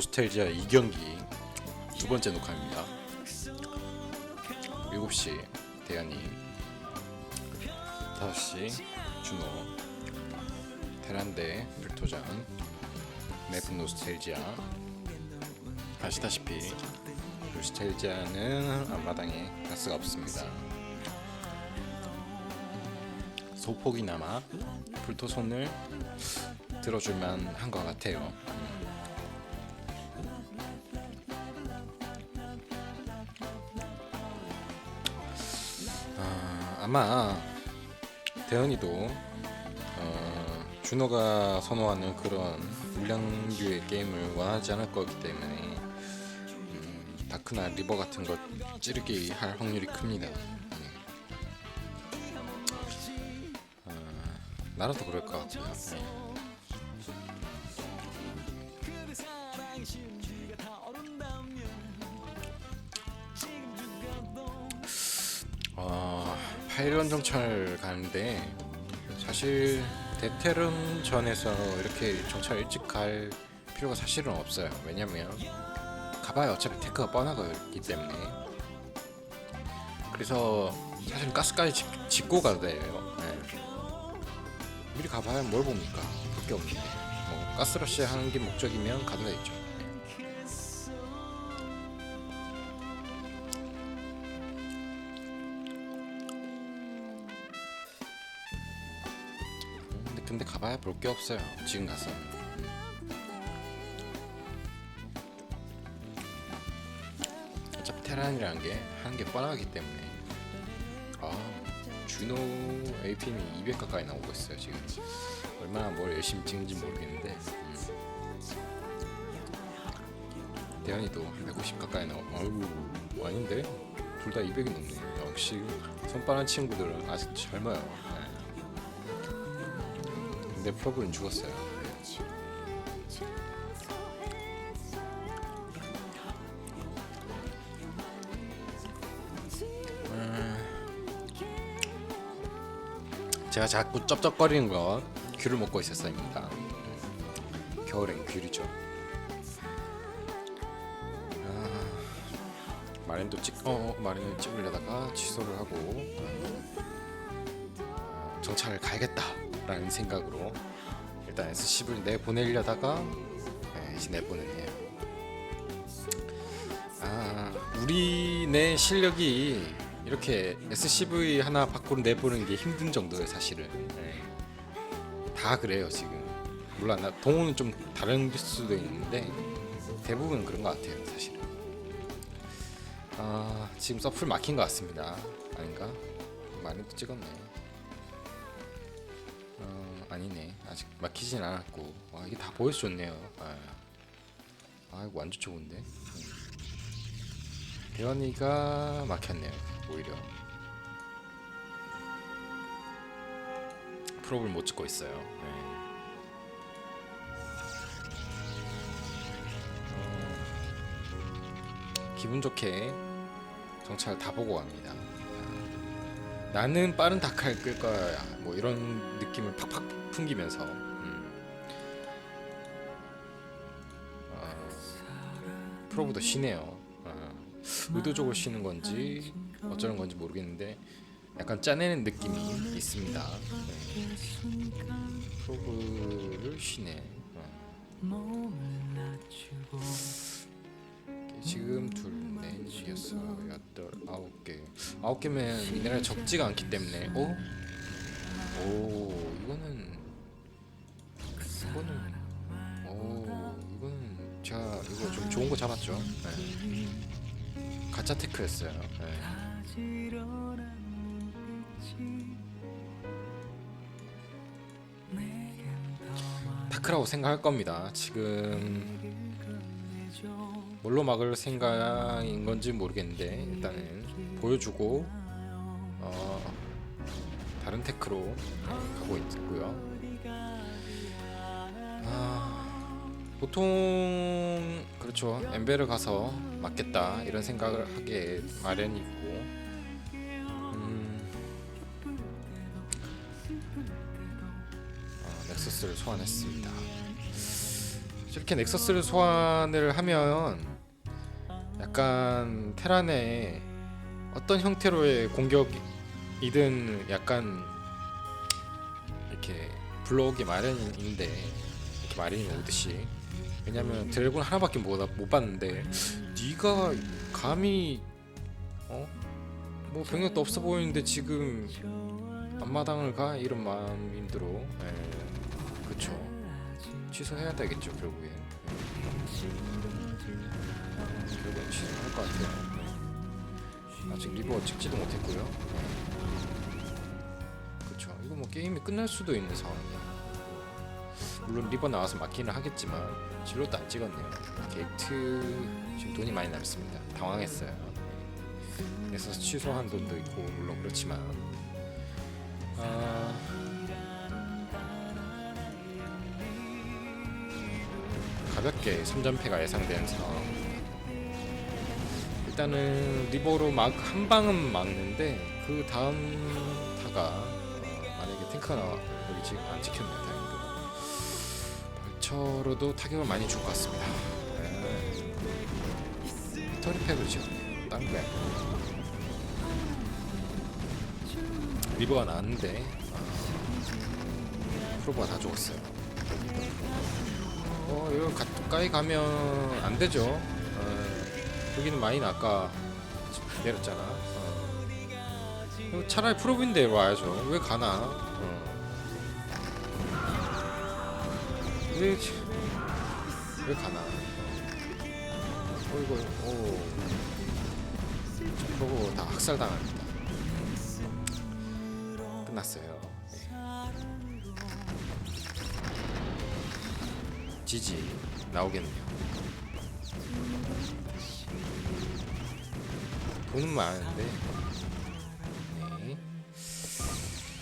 노스텔지아 2경기 두 번째 녹화입니다. 7시 대현님 5시 준호 테란데 불토장 맵은 노스텔지아 아시다시피 노스텔지아는 앞마당에 가스가 없습니다. 소폭이나마 불토 손을 들어줄만 한 것 같아요. 아, 아마 대현이도 어, 준호가 선호하는 그런 물량류의 게임을 원하지 않을 거기 때문에 음, 다크나 리버 같은 거 찌르기 할 확률이 큽니다. 음. 어, 나라도 그럴 것 같고요. 네. 어, 파일런 정찰 가는데 사실 대테른 전에서 이렇게 정찰 일찍 갈 필요가 사실은 없어요. 왜냐면 가봐야 어차피 테크가 뻔하기 때문에 그래서 사실 가스까지 짓, 짓고 가도 돼요. 네. 미리 가봐야 뭘 봅니까? 볼 게 없는데 뭐 가스러시 하는 게 목적이면 가도 되죠. 가봐야 볼 게 없어요. 지금 가서. 어차피 테란이라는 게 하는 게 뻔하기 때문에. 아, 준호 APM이 200 가까이 나오고 있어요 지금. 얼마나 뭘 열심히 찍는지 모르겠는데. 음. 대현이도 한 150 가까이 나오고. 아이고, 아닌데? 둘 다 200이 넘네. 역시 손빠른 친구들은 아직 젊어요. 네. 근데 프로브는 죽었어요. 제가 자꾸 쩝쩝거리는 건 귤을 먹고 있었습니다. 겨울엔 귤이죠. 아, 마린도 찍, 어, 마린을 찍으려다가 취소를 하고 어, 정찰을 가야겠다 라는 생각으로 일단 S10을 내보내려다가 네, 이제 내보냈네요. 아, 우리 내 실력이 이렇게 SCV 하나 밖으로 내보는 게 힘든 정도예요, 사실은. 네. 다 그래요, 지금. 물론 나 동호는 좀 다른 수도 있는데 대부분 그런 것 같아요, 사실은. 아, 지금 서플 막힌 것 같습니다. 아닌가? 많이 또 찍었네. 어, 아니네. 아직 막히진 않았고. 와, 이게 다 보여서 좋네요. 아, 아 이거 완전 좋은데. 음. 대현이가 막혔네요. 오히려 프로를 못 찍고 있어요. 네. 어, 기분 좋게 정찰 다 보고 갑니다. 아, 나는 빠른 다칼 끌 거야. 뭐 이런 느낌을 팍팍 풍기면서 음. 어, 프로보다 쉬네요. 어, 의도적으로 쉬는 건지 어쩌는 건지 모르겠는데 약간 짜내는 느낌이 있습니다. 네. 프로브를 쉬네. 어. 지금 둘, 넷, 여섯, 여덟, 아홉 개. 아홉 개면 미네랄 적지가 않기 때문에. 어? 오, 이거는 이거는 오, 이거는 제가 이거 좀 좋은 거 잡았죠. 네. 가짜 테크였어요. 네. 타크라고 생각할 겁니다. 지금 뭘로 막을 생각인 건지 모르겠는데 일단은 보여주고 어, 다른 테크로 가고 있고요. 아, 보통 그렇죠 엠베를 가서 맞겠다 이런 생각을 하게 마련이고 음, 아, 넥서스를 소환했습니다. 이렇게 넥서스를 소환을 하면 약간 테란의 어떤 형태로의 공격이든 약간 이렇게 불러오기 마련인데 이렇게 마련이 오듯이 왜냐면 드래곤 하나밖에 못, 못 봤는데 네가 감히 어? 뭐 병력도 없어 보이는데 지금 앞마당을 가? 이런 마음이 들어 예, 그쵸 취소해야 되겠죠 결국엔 예. 결국엔 취소할 것 같아요. 예. 아직 리버 찍지도 못했고요. 그쵸. 이거 뭐 게임이 끝날 수도 있는 상황이야. 물론 리버 나와서 막히는 하겠지만 진로도 안 찍었네요. 게이트 지금 돈이 많이 남습니다. 당황했어요. 그래서 취소한 돈도 있고 물론 그렇지만. 아... 가볍게 3전패가 예상되는 상황 일단은 리버로 막 한 방은 막는데 그 다음 타가 어, 만약에 탱크가 나와 여기 지금 안 찍혔네요 다행히도. 벌처로도 타격을 많이 줄 것 같습니다. 네. 스토리팩을 지었네요. 딴 거야. 리버가 나왔는데 아, 프로브가 다 죽었어요. 어 여기 가까이 가면 안 되죠. 어, 여기는 마인 아까 내렸잖아 어. 이거 차라리 프로브인데 와야죠 왜 가나 어. 왜, 지- 왜 가나 어 이거 오 프로브 다 학살당합니다 끝났어요. 네. 지지 나오겠네요. 돈은 많은데